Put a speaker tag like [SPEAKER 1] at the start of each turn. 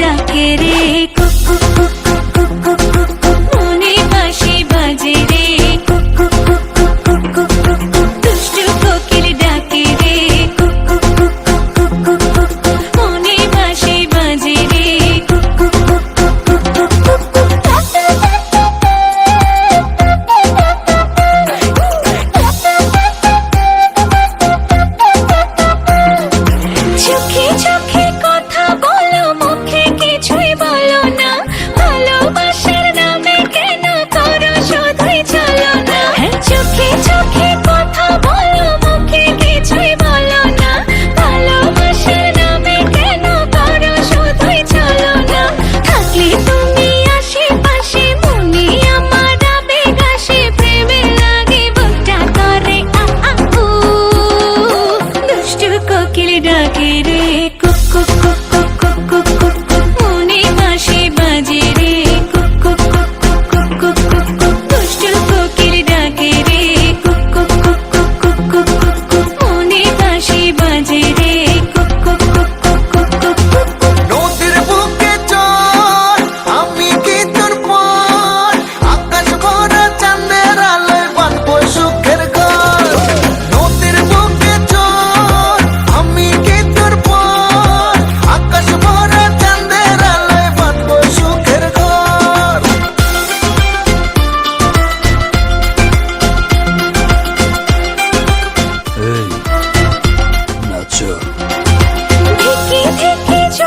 [SPEAKER 1] ডাকে রে உயிர்